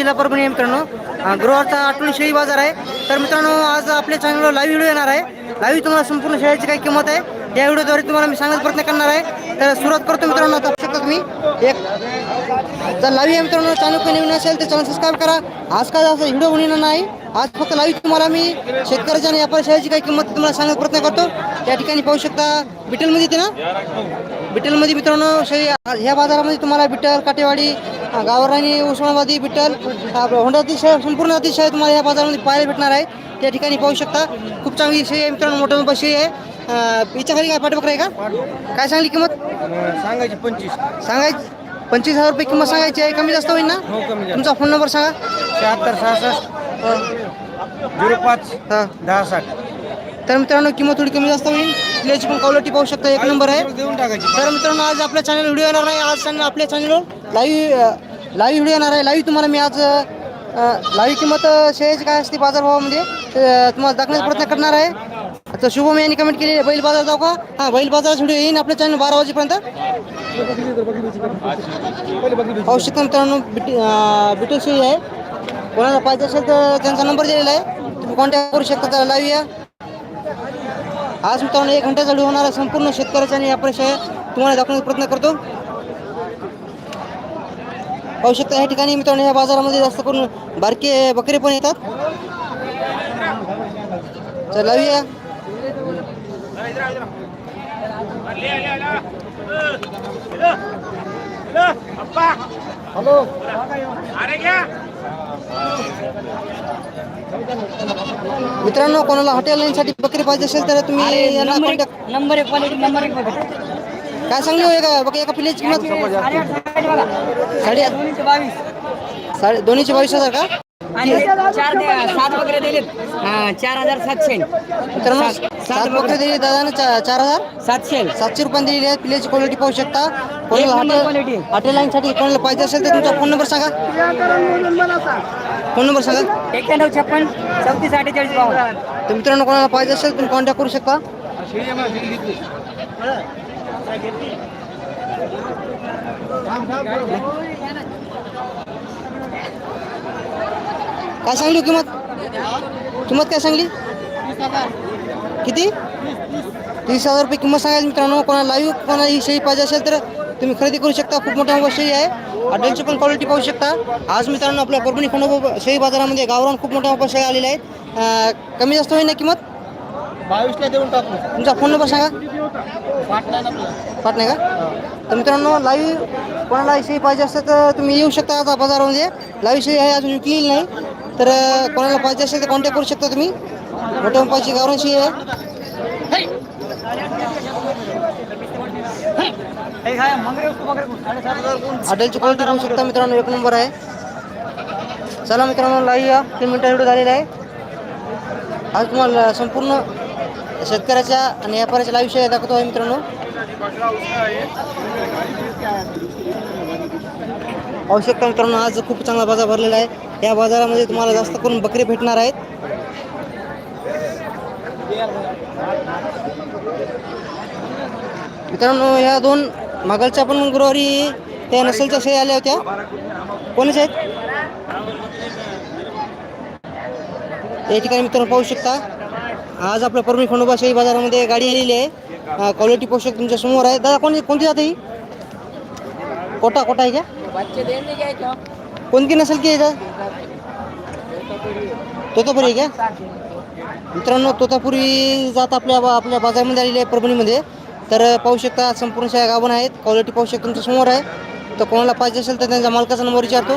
जिल्हा परभणी मित्रांनो. अं, गुरुवारचा आठवणी शेळी बाजार आहे. तर मित्रांनो आज आपल्या चॅनलवर लाईव्ह व्हिडिओ येणार आहे. लाईव्ह तुम्हाला संपूर्ण शेळ्याची काय किंमत आहे. या व्हिडिओद्वारे तुम्हाला मी सांगण्याचा प्रयत्न करणार आहे. तर सुरुवात करतो मित्रांनो आता बघू शकता तुम्ही एक तर लाईव्ह आहे मित्रांनो चॅनल काही नवीन असेल तर चॅनल सबस्क्राईब करा. आज काय असं व्हिडिओ होणार नाही. आज फक्त लाईव्ह तुम्हाला मी शेतकऱ्याच्या आणि व्यापारी शाळेची काही किंमत तुम्हाला सांगण्याचा प्रयत्न करतो. त्या ठिकाणी पाहू शकता बिटलमध्ये येते ना? बिटलमध्ये मित्रांनो ह्या बाजारामध्ये तुम्हाला बिटल काटेवाडी गावरानी उस्मानाबादी बिटल होंडाची शेळ संपूर्ण अतिशय तुम्हाला या बाजारामध्ये पाहायला भेटणार आहे. त्या ठिकाणी पाहू शकता. खूप चांगली शेळी आहे मित्रांनो मोठ्या मोठा शेळी आहे. अं, हिच्या खाली काय पाठबकर आहे का? काय सांगली किंमत? सांगायची पंचवीस. सांगायची पंचवीस हजार रुपये किंमत सांगायची आहे. कमी जास्त होईल ना? हो. तुमचा फोन नंबर सांगा. शहात्तर सहासष्ट. झिरो पाच हां. दहा साठ. तर मित्रांनो किंमत थोडी कमी जास्त होईल. प्लेची पण क्वालिटी पाहू शकता एक नंबर आहे. तर मित्रांनो आज आपल्या चॅनल व्हिडिओ येणार आहे आज आपल्या चॅनलवर लाईव्ह लाईव्ह व्हिडिओ येणार आहे. लाईव्ह तुम्हाला मी आज लाईव्ह किंमत शेअरची काय असते बाजारभावामध्ये तुम्हाला दाखवण्याचा प्रयत्न करणार आहे. आता शुभम यांनी कमेंट केली बैल बाजार जाऊ का हां बैल बाजाराचा व्हिडिओ येईन आपल्या चॅनल बारा वाजेपर्यंत. पाहू शकता मित्रांनो बिटी शेळी आहे. कोणाला पाहिजे असेल तर त्यांचा नंबर दिलेला आहे. तुम्ही कॉन्टॅक्ट करू शकता लाईव्ह या. आज मित्रांनो एक घंट्याचा व्हिडिओ होणार आहे. संपूर्ण शेतकऱ्याचा आणि अपयश तुम्हाला दाखवण्याचा प्रयत्न करतो. पाहू शकता या ठिकाणी मित्रांनो या बाजारामध्ये जास्त करून बारके बकरे पण येतात. तर लावूया. हॅलो. मित्रांनो कोणाला हॉटेल लाईनसाठी बकरी पाहिजे असेल तर तुम्ही यांना कॉन्टॅक्ट नंबर एक क्वालिटी नंबर एक बघा काय सांगली होय का? बघा एका पिल्याची किंमत. साडे दोन्हीचे बावीस हजार का? आणि चार दे- सात वगैरे दिलेत. हा, चार हजार सातशे. मित्रांनो सात- सात बकरी दिली दादानं चा- चार हजार? सातशे. सातशे रुपये दिलेली आहे पिल्याची क्वालिटी पाहू शकता. कोणाला. हॉटेल लाईनसाठी कोणाला पाहिजे असेल तर तुमचा फोन नंबर सांगा. फोन नंबर सांगा. एक्क्याण्णव छप्पन चौतीस अठ्ठेचाळीस बावन्न. तर मित्रांनो कोणाला पाहिजे असेल तुम्ही कॉन्टॅक्ट करू शकता. काय सांगली किंमत? किंमत काय सांगली? किती? तीस हजार रुपये किंमत सांगायची मित्रांनो. कोणाला लाईव्ह कोणाला ही शेळी पाहिजे असेल तर तुम्ही खरेदी करू शकता. खूप मोठ्या मोठ्या शेळी आहे. हॉटेलची पण क्वालिटी पाहू शकता. आज मित्रांनो आपल्या परभणी खंडोबा शेळी बाजारामध्ये गावरान खूप मोठ्या मोठ्या शेळ्या आलेल्या आहेत. कमी जास्त होईल ना किंमत? बावीसला देऊन टाकू. तुमचा फोन नंबर सांगा. नाही का तर मित्रांनो लाईव्ह कोणाला शेळी पाहिजे असेल तर तुम्ही येऊ शकता आता बाजारामध्ये. लाईव्ह शेळी आहे अजून विकलेली नाही. तर कोणाला पाहिजे असेल तर कॉन्टॅक्ट करू शकता तुम्ही. मोठ्या मोठ्याची गावरांशी आहे हॉटेलची क्वालिटी करू शकता मित्रांनो एक नंबर आहे. चला मित्रांनो लाई या. तीन मिनटं व्हिडिओ झालेला आहे. आज तुम्हाला संपूर्ण शेतकऱ्याच्या आणि व्यापाऱ्याच्या लाईव्ह शेअर दाखवतो आहे मित्रांनो. आवश्यकता मित्रांनो आज खूप चांगला बाजार भरलेला आहे. या बाजारामध्ये तुम्हाला जास्त करून बकरी भेटणार आहेत. मित्रांनो ह्या दोन मागलच्या पण गुरुवारी त्या नसेलच्या शेळी आल्या होत्या. कोणीच आहेत? या ठिकाणी मित्रांनो पाहू शकता आज आपल्या परमी खंडोबा शेळी बाजारामध्ये गाडी आलेली आहे. क्वालिटी पोषक तुमच्यासमोर आहे. दादा कोणती कोणती जाते ही? कोटा कोटा आहे का? कोणती नसेल की याचा तोतापुरी आहे का? मित्रांनो तोतापुरी जात आपल्या आपल्या बाजारामध्ये आलेली आहे परभणीमध्ये. तर पाहू शकता संपूर्ण सगळ्या गावन आहेत. क्वालिटी पाहू शकता तुमच्यासमोर आहे. तर कोणाला पाहिजे असेल तर त्यांच्या मालकाचा नंबर विचारतो.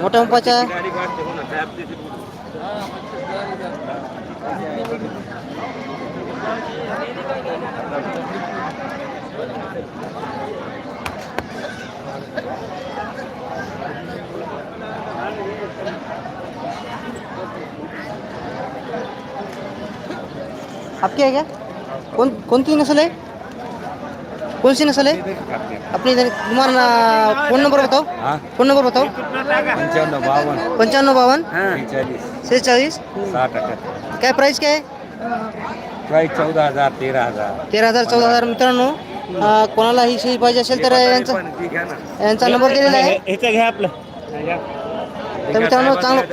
मोठ्या मोपाच्या आपकी है क्या कौन कौन सी नस्ल है कौन सी नस्ल है अपनी इधर- तुम्हारा फोन नंबर बताओ हाँ फोन नंबर बताओ पंच्याण्णव बावन्न बेचाळीस सेहेचाळीस साठ अठ्याहत्तर काय प्राईस काय आहे प्राईस चौदा हजार तेरा हजार तेरा हजार चौदा हजार मित्रांनो कोणाला ही शेळी पाहिजे असेल तर यांचा यांचा नंबर दिलेला आहे ह्याचं घ्या आपलं तर मित्रांनो चांगलं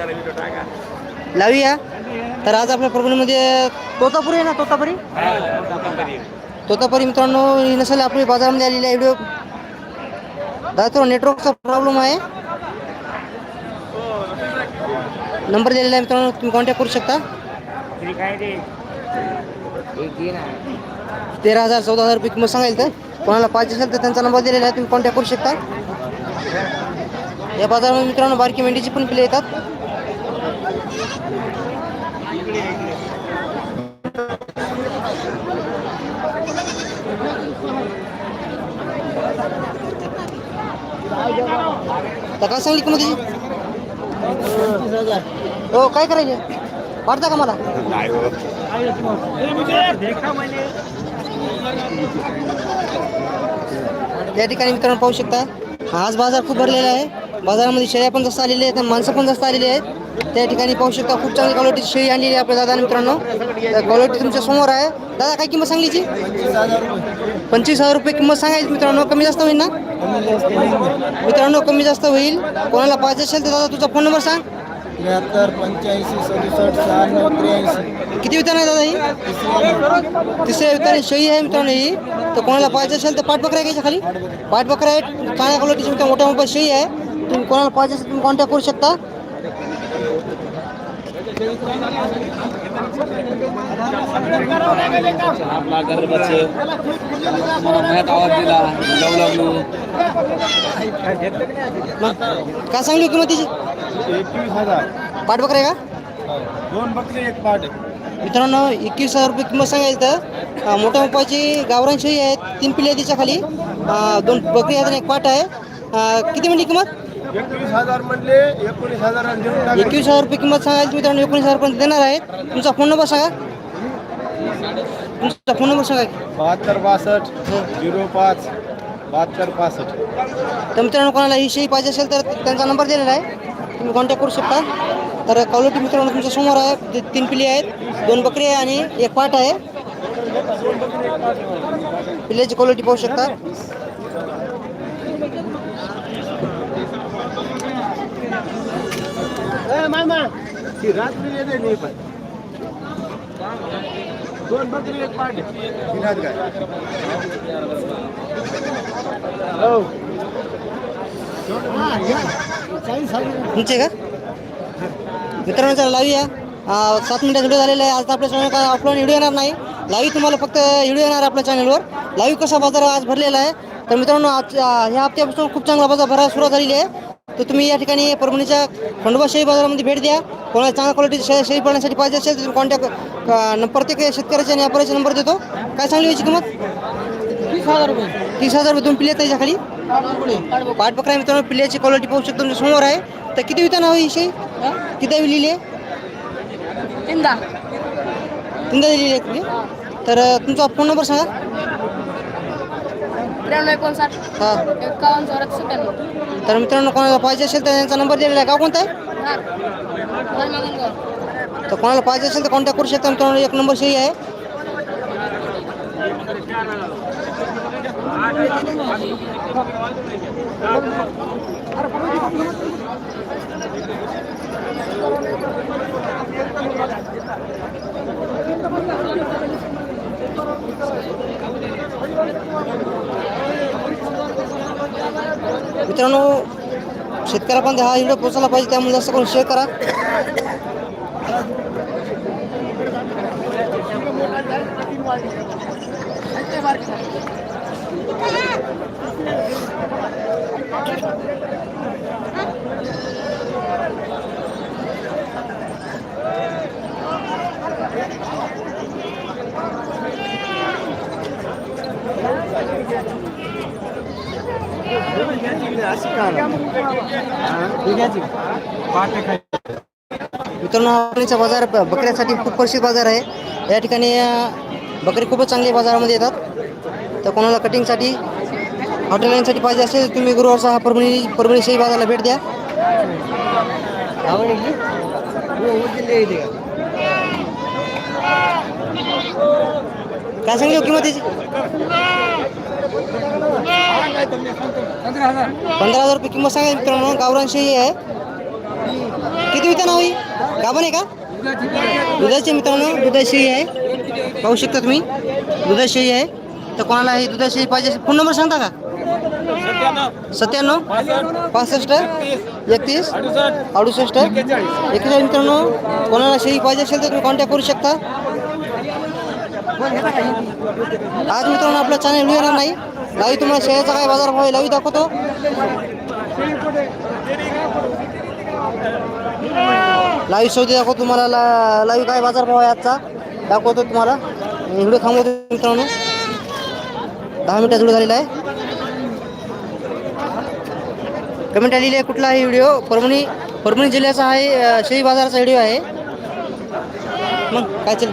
लावी या तर आज आपल्या परभणीमध्ये तोतापुरी आहे ना तोतापुरी? तोतापुरी मित्रांनो ही नसेल आपली बाजारामध्ये आलेली आहे व्हिडिओ दादा थोडा नेटवर्कचा प्रॉब्लेम आहे. नंबर दिलेला आहे मित्रांनो तुम्ही कॉन्टॅक्ट करू शकता. तेरा हजार चौदा हजार रुपये किंमत सांगायला तर. कोणाला पाहिजे असेल तर त्यांचा नंबर दिलेला आहे तुम्ही कॉन्टॅक्ट करू शकता. या बाजारामध्ये मित्रांनो बारकी मेंढीची पण पिले येतात. काय सांगली किंमत त्याची हो काय करायचे वाटतं का मला? या ठिकाणी मित्रांनो पाहू शकता आज बाजार खूप भरलेला आहे. बाजारामध्ये शेळ्या पण जास्त आलेल्या आहेत माणसं पण जास्त आलेली आहेत. त्या ठिकाणी पाहू शकता खूप चांगली क्वालिटीची शेळी आणलेली आहे आपल्या दादा मित्रांनो. क्वालिटी तुमच्यासमोर आहे. दादा काय किंमत सांगलीची? पंचवीस हजार रुपये किंमत सांगायची मित्रांनो. कमी जास्त होईल ना? मित्रांनो कमी जास्त होईल. कोणाला पाहिजे असेल तर दादा तुझा फोन नंबर सांग. त्र्याहत्तर पंच्याऐंशी सदुसष्ट शहाण्णव त्र्याऐंशी. किती वितान आहे दादा ही? तिसऱ्या विताने शेळी आहे मित्रांनो ही. तर कोणाला पाहिजे असेल तर पाठबकरा घ्यायच्या खाली. पाठबकरा आहे चांगल्या क्वालिटीची मित्र मोठ्या मोठ्या शेळी आहे. तुम्ही कोणाला पाहिजे असेल तुम्ही कॉन्टॅक्ट करू शकता. आपला गरबाचे मॅथ आवाज दिला जाऊ लागलो काय सांगली किंमत तिची? एकवीस हजार पाठ बकरे का? दोन बकरे एक पाठ मित्रांनो एकवीस हजार रुपये किंमत सांगायची तर मोठ्या मोपाची गावरान आहेत तीन पिल्ले तिच्या खाली. दोन बकरी आहेत आणि एक पाठ आहे. किती म्हणजे किंमत? एकवीस हजार म्हणले एकोणीस हजार देऊन टाका एकवीस हजार रुपये किंमत सांगायची मित्रांनो एकोणीस हजारपर्यंत देणार आहेत. तुमचा फोन नंबर सांगा. तुमचा फोन नंबर सांगा. बहात्तर बासष्ट झिरो पाच बहात्तर पासष्ट. तर मित्रांनो कोणाला ही शेळी पाहिजे असेल तर त्यांचा नंबर दिलेला आहे. तुम्ही कॉन्टॅक्ट करू शकता. तर क्वालिटी मित्रांनो तुमच्यासमोर आहे. ते तीन पिली आहेत. दोन बकरी आहे आणि एक पाट आहे. पिल्ल्याची क्वालिटी पाहू शकता. ती रात्री येते मी पण. दोन बकरी एक दिनात काय? हो. तुमचे का? मित्रांनो चला लावूया. सात मिनिटाचा व्हिडिओ झालेला आहे. आज आपल्या चॅनल काय ऑफलाईन व्हिडिओ येणार नाही. लाईव्ह तुम्हाला फक्त व्हिडिओ येणार आहे आपल्या चॅनलवर लाईव्ह कसा बाजार आज भरलेला आहे. तर मित्रांनो आज ह्या हप्त्यापासून खूप चांगला बाजार भरायला सुरुवात झालेली आहे. तर तुम्ही या ठिकाणी परभणीच्या खंडोबा शेळी बाजारामध्ये भेट द्या. कोणाला चांगल्या क्वालिटीची शेळी शेळी पाळण्यासाठी पाहिजे असेल तर तुम्ही कॉन्टॅक्ट प्रत्येक शेतकऱ्याचे आणि व्यापाऱ्याचे नंबर देतो. काय सांगली याची किंमत? तीस हजार रुपये. तीस हजार रुपये दोन पिल्ले त्याच्याखाली पाठ बकरा मित्रांनो पिल्ल्याची क्वालिटी पाहू शकतो तुमच्यासमोर आहे. तर किती वितान हवी ही शेळी? किती लिहिली आहे तीनदा. दिलेली आहे तुम्ही? तर तुमचा फोन नंबर सांगा. त्र्याण्णव एकोणसाठ. हां. एकावन्न चौऱ्याहत्तर सत्त्याण्णव. तर मित्रांनो कोणाला पाहिजे असेल तर त्यांचा नंबर दिलेला आहे. गाव कोणता? आहे तर कोणाला पाहिजे असेल तर कॉन्टॅक्ट करू शकता. मित्रांनो एक नंबर शेळी आहे. मित्रांनो शेतकऱ्यापर्यंत हा व्हिडिओ पोहोचला पाहिजे त्यामुळे जास्त करून शेअर करा. मित्रांनो आपणचा बाजार बकऱ्यासाठी खूप प्रसिद्ध बाजार आहे. या ठिकाणी बकरी खूपच चांगले बाजारामध्ये येतात. तर कोणाला कटिंगसाठी हॉटेलसाठी पाहिजे असेल तर तुम्ही गुरुवारचा हा परभणी परभणी शेळी बाजारला भेट द्या. काय सांगितलं हो किंमत त्याची पंधरा हजार रुपये किंमत सांगा मित्रांनो. गावरांशी आहे. किती विकत नाव ही? गाभण आहे का? दुधाची मित्रांनो दुधाशी आहे. पाहू शकता तुम्ही. दुधाशी आहे. तर कोणाला हे दुधाशी पाहिजे फोन नंबर सांगता का? सत्त्याण्णव. पासष्ट. एकतीस. अडुसष्ट. एकेचाळीस. मित्रांनो कोणाला शेळी पाहिजे असेल तर तुम्ही कॉन्टॅक्ट करू शकता. आज मित्रांनो आपला चॅनल येणार नाही. लाईव्ह तुम्हाला शेळ्याचा काय बाजार भाव आहे दाखवतो. लाईव्ह शेवटी दाखवतो तुम्हाला. ला लाईव्ह काय बाजार भाव आहे आजचा दाखवतो तुम्हाला. व्हिडिओ थांबवतो मित्रांनो. दहा मिनिटात व्हिडिओ झालेला आहे. कमेंट आलेली आहे कुठला आहे व्हिडिओ? परभणी परभणी जिल्ह्याचा आहे शेळी बाजाराचा व्हिडिओ आहे. मग काय चल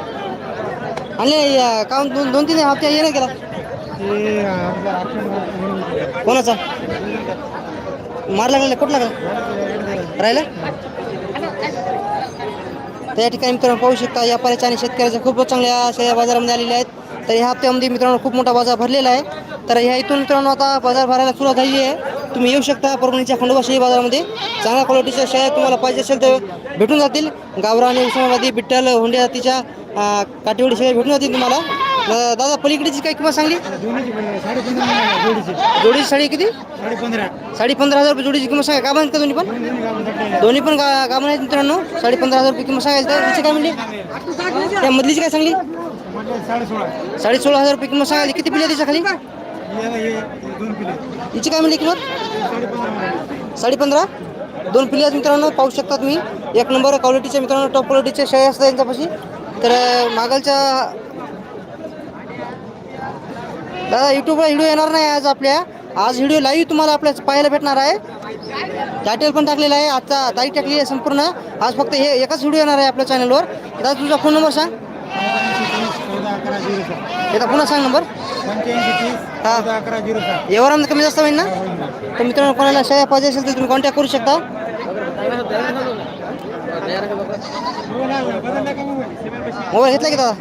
आणि काम दोन दोन तीन हप्ते ये नाही केला कोणाचा? मार लागला कुठला लागला राहिला? त्या ठिकाणी मित्रांनो पाहू शकता व्यापाऱ्याच्या आणि शेतकऱ्याच्या खूप चांगल्या शेअर बाजारामध्ये आलेल्या आहेत. तर ह्या हप्त्यामध्ये मित्रांनो खूप मोठा बाजार भरलेला आहे. तर ह्या इथून मित्रांनो आता बाजार भरायला सुरुवात झाली आहे. तुम्ही येऊ शकता परभणीच्या खंडोबा शेळी बाजारामध्ये. चांगल्या क्वालिटीच्या शेळ्या तुम्हाला पाहिजे असेल तर भेटून जातील. गावरानी उस्मानाबादी बिठ्ठल होंड्या जातीच्या अं, काटेवाडी भेटून जातील तुम्हाला? अं, दादा पलीकडीची काय किंमत सांगली? जोडीची. साडी किती? साडे पंधरा हजार रुपये जोडीची किंमत सांगा. का दोन्ही पण? दोन्ही पण गा गाभण आहेत मित्रांनो. साडे पंधरा हजार रुपये किंमत सांगायला तर हिची काय म्हणली? त्या मधलीची काय सांगली? साडे सोळा हजार रुपये किंमत सांगायला किती पिले त्याच्याखाली? हिची काय म्हणली किंमत? साडे पंधरा दोन पिले आहेत मित्रांनो. पाहू शकता तुम्ही. एक नंबर क्वालिटीचे मित्रांनो टॉप क्वालिटीचे शेळ्या असतात यांच्यापाशी तर मागलच्या दादा यूट्यूबला व्हिडिओ येणार नाही आज आपल्या. आज व्हिडिओ लाईव्ह तुम्हाला आपल्या पाहायला भेटणार आहे. टायटल पण टाकलेला आहे. आजचा तारीख टाकली आहे संपूर्ण. आज फक्त हे एकाच व्हिडिओ येणार आहे आपल्या चॅनलवर दादा तुझा फोन नंबर सांग. एकदा पुन्हा सांग नंबर हां. व्यवहारामध्ये कमी जास्त होईल ना? तर मित्रांनो कोणाला शेळ्या पाहिजे असेल तर तुम्ही कॉन्टॅक्ट करू शकता. मोबाईल घेतला की दादा?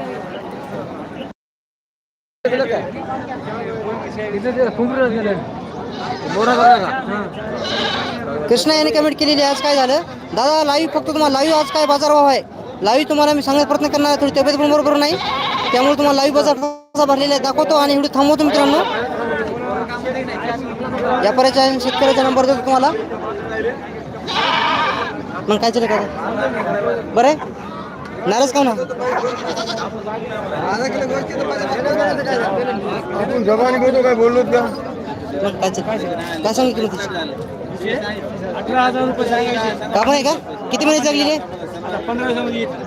कृष्णा यांनी कमेंट केलेली आहे आज काय झालं? दादा लाईव्ह फक्त तुम्हाला लाईव्ह आज काय बाजारभाव आहे? लाईव्ह तुम्हाला मी सांगण्याचा प्रयत्न करणार आहे थोडी तब्येत पण बरोबर नाही. त्यामुळे तुम्हाला लाईव्ह बाजार भरलेला आहे दाखवतो आणि व्हिडिओ थांबवतो मित्रांनो. व्यापाऱ्याच्या आणि शेतकऱ्याचा नंबर देतो तुम्हाला. मग काय चालेल का बरं आहे? नाराज का ना आपण जबानी बोलतो काय बोललोत का? मग काय काय सांगितलं तिची? अठरा हजार रुपये सांगायचे का आहे का? किती महिने लागलेली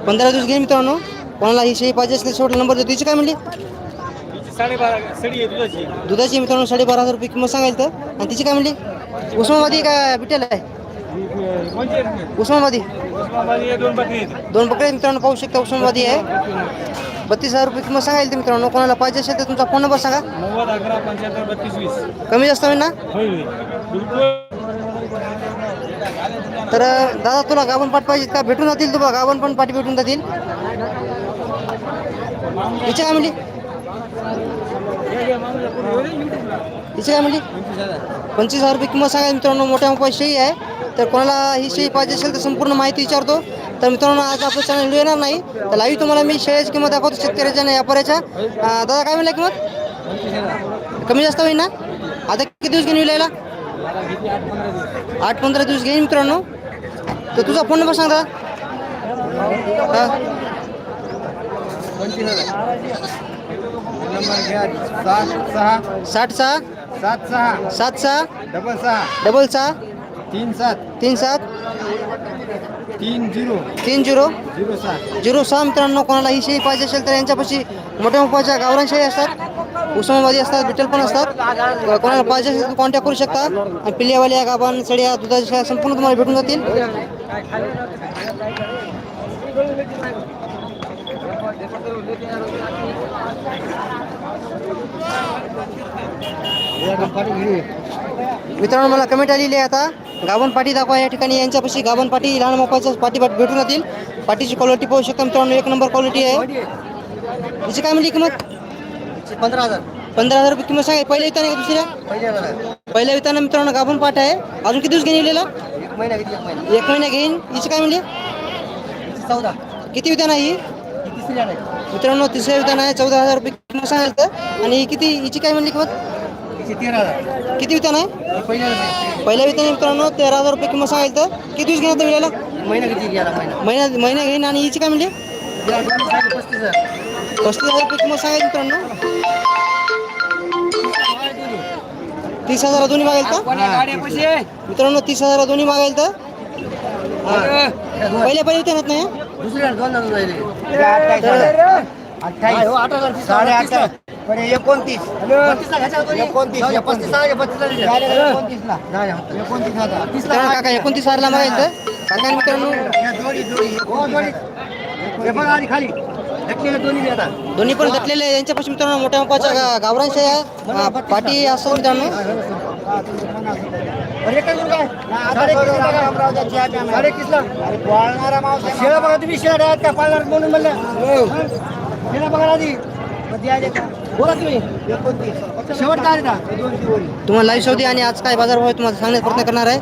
पंधरा दिवस घेईन मित्रांनो. कोणाला ही शेळी पाहिजे असले शेवटला नंबर देतो. तिची काय म्हणली? दुधाची. दुधाची मित्रांनो साडेबारा हजार रुपये किंमत सांगायला तर. आणि तिची काय म्हणली? उस्मानाबादी का? बिटेल आहे? उस्मानाबादी? दोन बकरी मित्रांनो पाहू शकता उस्मानाबादी आहे. बत्तीस हजार रुपये किंमत सांगायला तर मित्रांनो. कोणाला पाहिजे असेल तर तुमचा फोन नंबर सांगा. कमी जास्त होईल ना? तर दादा तुला गाभण पाठ पाहिजे का? भेटून जातील तुला गाभण पण पाठी भेटून जातील. हिची काय म्हणली हिची काय म्हणली पंचवीस हजार रुपये किंमत सांगायला मित्रांनो मोठ्या शेळी आहे. तर कोणाला ही शेळी पाहिजे असेल तर संपूर्ण माहिती विचारतो. तर मित्रांनो आज आपलं चॅनल व्हिडिओ येणार नाही. तर लाईव्ह तुम्हाला मी शेळ्याची किंमत दाखवतो शेतकऱ्याच्या आणि व्यापाऱ्याच्या. दादा काय म्हणलं किंमत? कमी जास्त होईल ना? आता किती दिवस घेऊन विलायला आठ पंधरा दिवस घेईन मित्रांनो. तर तुझा फोन नंबर सांग हा साठ सहा. सात सहा. सात सहा. डबल सहा. डबल सहा. तीन सात. तीन सात. तीन झिरो. तीन झिरो. झिरो सात. झिरो सहा मित्रांनो कोणाला ही शेळी पाहिजे असेल तर यांच्यापाशी मोठ्या मोठ्याच्या गावरान शेळी असतात उस्मानाबादी असतात बिटल पण असतात. कोणाला पाहिजे असेल तर कॉन्टॅक्ट करू शकता. आणि पिल्ल्यावाल्या गाभान सड्या दुधाच्या शेळ्या संपूर्ण तुम्हाला भेटून जातील. मित्रांनो मला कमेंट आलेली आहे आता. गाभण पाटी दाखवा या ठिकाणी. यांच्यापाशी गाभण पाटी लहान मोपाच्या पाट भेटून जातील पाटीची क्वालिटी पाहू शकता मित्रांनो एक नंबर क्वालिटी आहे. हिची काय म्हणली किंमत? पंधरा हजार. पंधरा हजार रुपये किंमत सांगा. पहिल्या विताना का दुसऱ्या? पहिल्या विताना. मित्रांनो गाभण पाट आहे. अजून किती दिवस घेऊन घेतली एक महिना. एक महिना घेईन. हिची काय म्हणली? चौदा. किती विधान आहे मित्रांनो तिसऱ्या विधान आहे. चौदा हजार रुपये किंमत सांगाल तर. आणि किती हिची काय म्हणली किंमत? तेरा हजार. किती विधान आहे पहिल्या पहिल्या विधान मित्रांनो तेरा हजार रुपये किंमत सांगाल तर किती दिवस घेणार मिळाला महिना किती गेला महिना. महिना महिना घेईन आणि हिची काय म्हणली? या दोन्ही साडे पस्तीस हजार. पस्तीस हजार रुपये किंमत सांगायची मित्रांनो. तीस हजार दोन्ही मागायला तर? कोण्या गाड्या पैसे? मित्रांनो तीस हजार दोन्ही मागायला तर? पहिल्या पहिले विधानात नाही? दुसऱ्या दोन हजार. राहिले तर अठ्ठावीस आठ हजार साडे अठरा एकोणतीस. एकोणतीस एकोणतीस. काका एकोणतीस हजारला मागायला तर काका मित्रांनो. हो, हे खाली. दोन्ही पण घेतलेले आहे. यांच्यापाशी मित्रांनो मोठ्या मापाच्या गा- गावरांशी आहे. अं, पाटी असं मित्रांनो. शेळा बघा तुम्ही शेळा का? पाळणार म्हणून म्हणलं. शेळा बघा आधी बोला तुम्ही. तुम्हाला लाईव्ह शोधी आणि आज काय बाजार भाव आहे तुम्हाला सांगण्याचा प्रयत्न करणार आहे.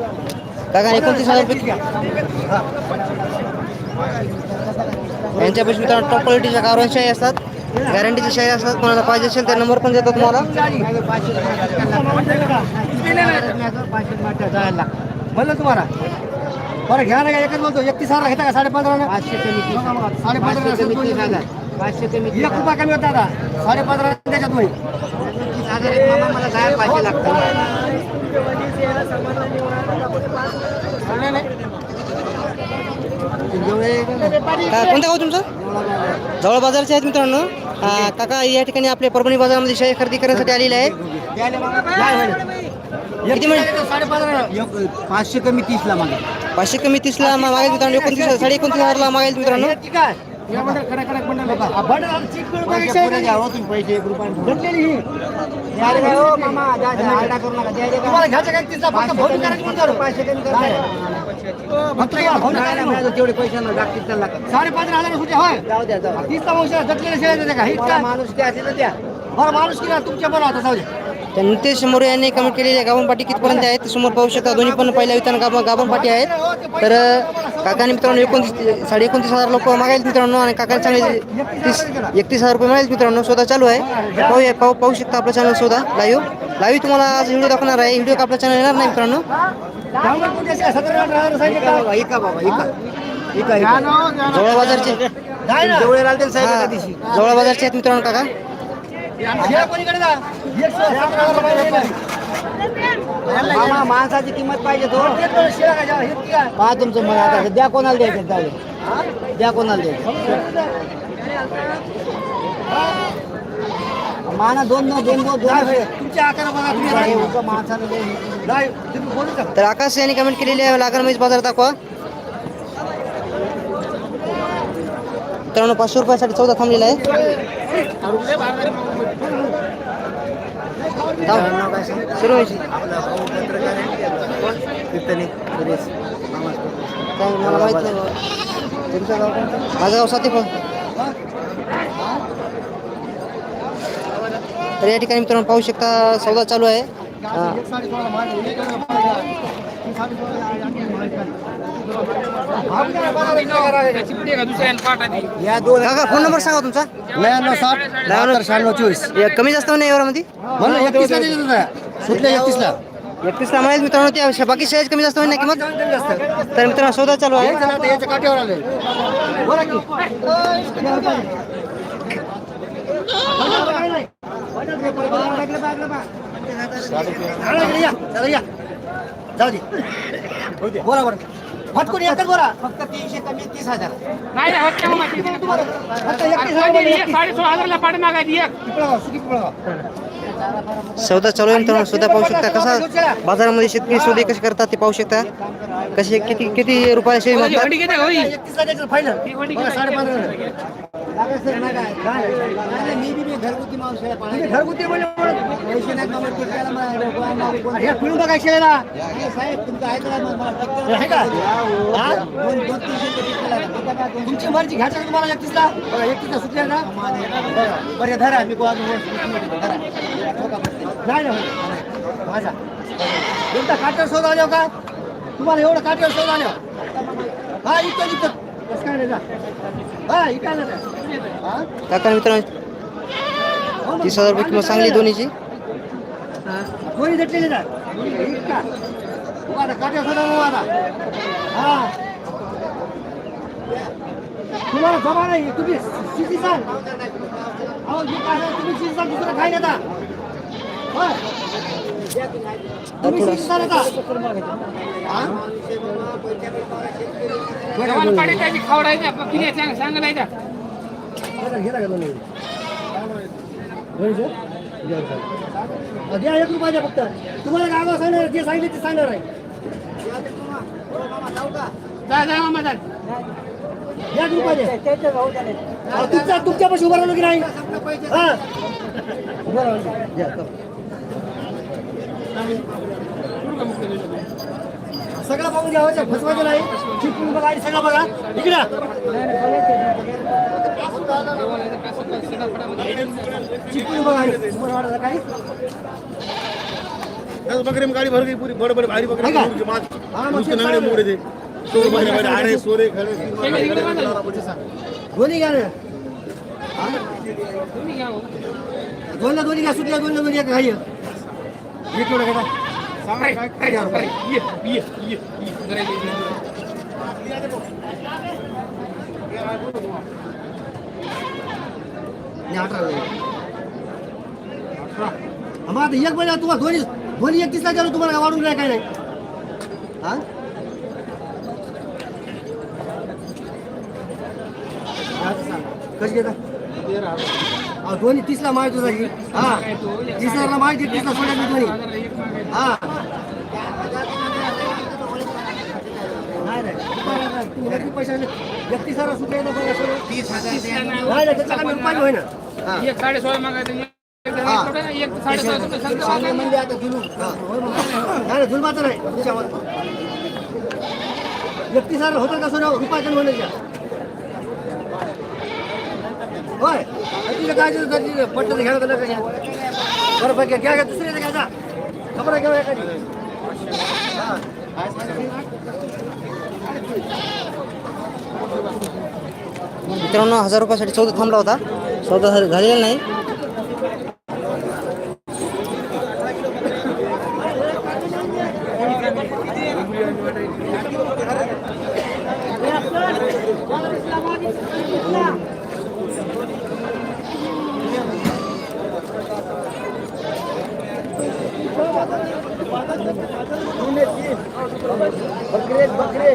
काका एकोणतीस हजार रुपये यांच्यापाशी मित्रांनो टॉप क्वालिटीच्या गावरान शाही असतात गॅरंटीची शाही असतात कोणाला पाहिजे असेल तर नंबर पण देतो तुम्हाला. म्हणलं तुम्हाला. बरं घ्या ना एकच बोलतो. एकतीस हजार घेता का? साडे पंधरा साडे पंधरा पाचशे कमी एक रुपया कमी होता आता साडे पंधरा त्याच्यात होईल. मला कोणतं गाव तुमचं? जवळ बाजारचे आहेत मित्रांनो. काका या ठिकाणी आपल्या परभणी बाजारामध्ये शाही खरेदी करण्यासाठी आलेले आहेत. पाचशे कमी तीसला मागे पाचशे कमी तीसला मागेल मित्रांनो एकोणतीस साडे एकोणतीस हजारला मागेल मित्रांनो. ठीक आहे या बंडल कडक कडक बंडल बघा. बंडल आला, चिक करून बघा, इकडे द्या, तुम्ही पैसे एक रुपया घेतलेली. तुम्हाला घ्यायचं काय? तीसला फक्त भाऊ करायचं म्हणतो. फक्त या, भाऊ करायचं. साडे पंधरा हजार जटलेल्या शेळ्या देते का? बरं माणूस किती तुमच्या बरं आता जाऊ दे तर नितेश मोरे यांनी कमेंट केलेली आहे. गाभण पाटी कितपर्यंत आहेत? ते समोर पाहू शकता. दोन्ही पण पहिल्या वितान गाभण गाभण पाटी आहेत. तर काकांनी मित्रांनो एकोणतीस साडे एकोणतीस हजार लोक मागायला मित्रांनो आणि काकांनी चांगले तीस एकतीस हजार रुपये मिळाले मित्रांनो. शोधा चालू आहे. पाहूया पाहू पाहू शकता आपलं चॅनल शोधा. लाईव्ह. लाईव्ह तुम्हाला आज व्हिडिओ दाखवणार आहे. व्हिडिओ आपलं चॅनल येणार नाही मित्रांनो? जवळ बाजारचे जवळ बाजारचे आहेत मित्रांनो काका. मामा माणसाची किंमत पाहिजे तो? पहा तुमचं मन आता द्या कोणाला द्यायचं जाऊ द्या कोणाला द्यायचं. माना दोन दोन दोन दोन दोन माणसाला. तर आकाश यांनी कमेंट केलेली आहे लागण म्हैस बाजार दाखवा. मित्रांनो पाचशे रुपयासाठी चौदा थांबलेला आहे. धाव. सुरू व्हायची. काय मला माहीत नाही. तुमचं गाव? माझं गाव सातेफळ तर या ठिकाणी मित्रांनो पाहू शकता सौदा चालू आहे या दोन काका फोन नंबर सांगा तुमचा. नव्याण्णव साठ बहात्तर शहाण्णव चोवीस. कमी जास्त नाही एवढ्यामध्ये म्हणलं एकतीसला देत होता. सुटले एकतीसला. एकतीसला माहिती मित्रांनो त्या बाकी शाळेत कमी जास्त होईल ना किंमत? तर मित्रांनो सौदा चालू आहे. बोला बरं फटकून एकच बोला फक्त तीनशे कमी तीस हजार. नाही फक्त एकतीस एक हजारला पाडी मागायची एक. सौदा चालू आहे मित्रांनो सौदा पाहू शकता. कसा बाजारामध्ये शेतकरी सौदे कसे करतात ते पाहू शकता? कसे किती किती रुपयाला शेळी मागतात? एकतीसला बघा, साडेपंधरा तुम्ही घरगुती म्हणजे हे पिळून बघा शेळ्याला आहे का? हा? तुमची मर्जी घ्यायचं तुम्हाला एकतीसला बघा एकतीसला सुटले ना. बरं धरा मी गोवा धरा. नाही माझा. एकदा काटर शोधा जाऊ का? तुम्हाला एवढं काटेवर सौदा आल्या हा इथं इथं. हा. हा? काका मित्रांनो तीस हजार रुपये किंमत सांगली दोन्हीची. हा. तुम्हाला जमा नाही तुम्ही शिशी सांग. अहो तुम्ही शिशी सांग दुसरं काय होय. तुम्ही शिशी सांग. आता. जवान पाडी त्याची खावडायच्या किती सांग सांगायला घेता का? द्या एक रुपया. फक्त तुम्हाला नाव सांगणार जे सांगितले ते सांगणार आहे जा जा मामा जा एक रुपया तुमच्या तुमच्यापाशी उभं राहिलो की नाही हा उभं राहिलो. सगळं बघून घ्यावं फसवायचं नाही. चिपकून बघा आणि सगळं बघा. इकडे. चिपकून बघा तुम्हाला वाटतं काय बकरे में गाड़ी भर गई पूरी. बड़े बड़े भारी बकरे है क्या? के बाद हाँ, उसके नंगड़े सारे- मोड़े थे तो बड़े बड़े आड़े सोरे खड़े तीन वाले खड़े, दोन्ही घ्या ना. दोनला दोन्ही घ्या सुटल्या दोनला दोन्ही घ्या घाई एक किलो घेता ये ये ये ये आणि अठरा मग आता एक महिना तुम्हाला दोन्ही दोन्ही एक तीसला गेलो तुम्हाला काय वाढून काय काय नाही. हा? कशी घेता? अहो, दोन्ही तीसला माहिती हा तीसला माहिती तीसला सोडायची दोन्ही. हा नाही नाही तुम्ही किती पैसे आले? एकतीसाला सुटले तर बघा सगळं. नाही नाही त्याचा कमी रुपये होईना हा एक साडे सोळा मागायचं एक साडे सोळा म्हणजे आता जुलूम. नाही जुलमाचं नाही. तुमच्यावर. एकतीस हजार होतं का सोनं रुपये कमी होण्याच्या होय. तिला काय पट्ट घ्यायला तर घ्या बरं बघ घ्या घ्या दुसऱ्याचं घ्या जा. खबर घेऊ एखादी. त्र्याण्णव हजार रुपयासाठी चौदा थांबला होता. चौदा हजार झालेला नाही. बकरे बकरे.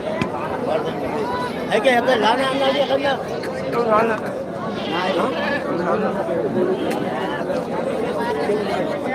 यहाँ पे लाने आना है करना नहीं, हाँ?